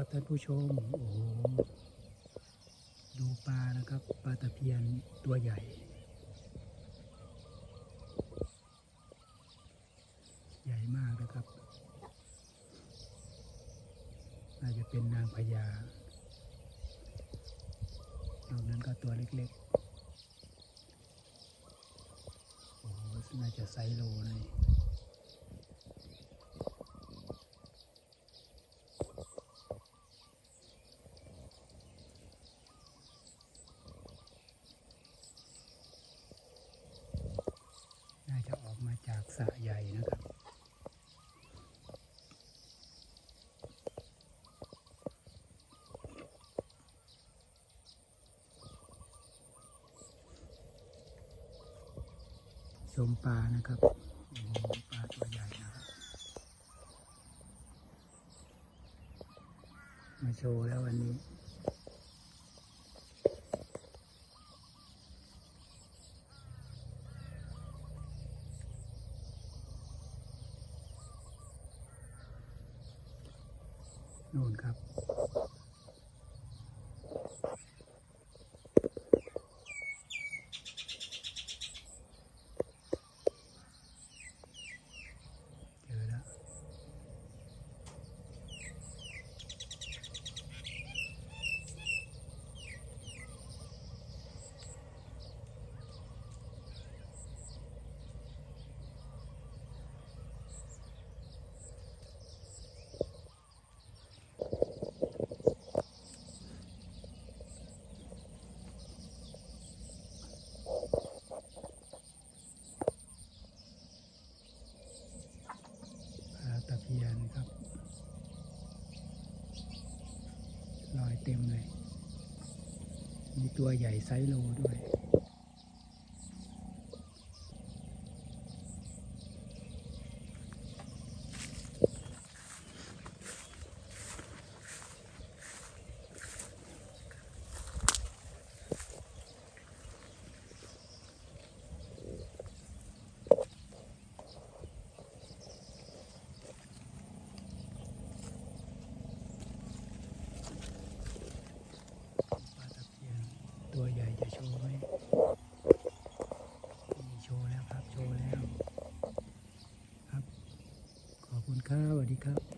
ครับท่านผู้ชม โอ้โห ดูปลานะครับ ปลาตะเพียนตัวใหญ่ ใหญ่มากนะครับ น่าจะเป็นนางพญานอกนั้นก็ตัวเล็กๆ โอ้โห น่าจะไซโลเลย น่า จากสระใหญ่นะครับชมปลานะครับปลาตัวใหญ่นะครับ มาโชว์แล้ววันนี้ นู่นครับ เจอแล้ว ปลาตะเพียนครับ ลอยเต็มเลย มีตัวใหญ่ไซโลด้วย ปลาตะเพียนตัวใหญ่ จะโชว์ไหมโชว์แล้วครับ โชว์แล้ว ครับ ขอบคุณครับสวัสดีครับ